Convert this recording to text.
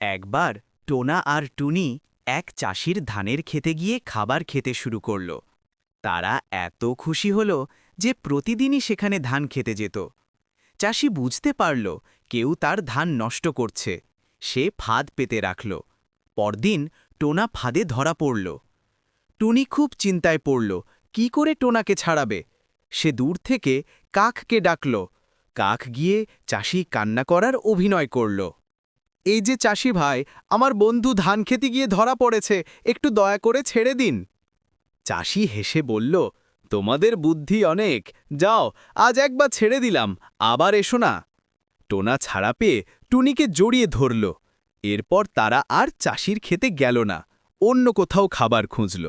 একবার টোনা আর টুনি এক চাষির ধানের খেতে গিয়ে খাবার খেতে শুরু করল। তারা এত খুশি হল যে প্রতিদিনই সেখানে ধান খেতে যেত। চাষি বুঝতে পারল কেউ তার ধান নষ্ট করছে। সে ফাঁদ পেতে রাখল। পরদিন টোনা ফাঁদে ধরা পড়ল। টুনি খুব চিন্তায় পড়ল, কি করে টোনাকে ছাড়াবে? সে দূর থেকে কাককে ডাকল। কাক গিয়ে চাষি কান্না করার অভিনয় করল। এই যে চাষি ভাই, আমার বন্ধু ধান খেতে গিয়ে ধরা পড়েছে, একটু দয়া করে ছেড়ে দিন। চাষি হেসে বলল, তোমাদের বুদ্ধি অনেক, যাও, আজ একবার ছেড়ে দিলাম, আবার এসো না। টোনা ছাড়া পেয়ে টুনিকে জড়িয়ে ধরল। এরপর তারা আর চাষির খেতে গেল না, অন্য কোথাও খাবার খুঁজল।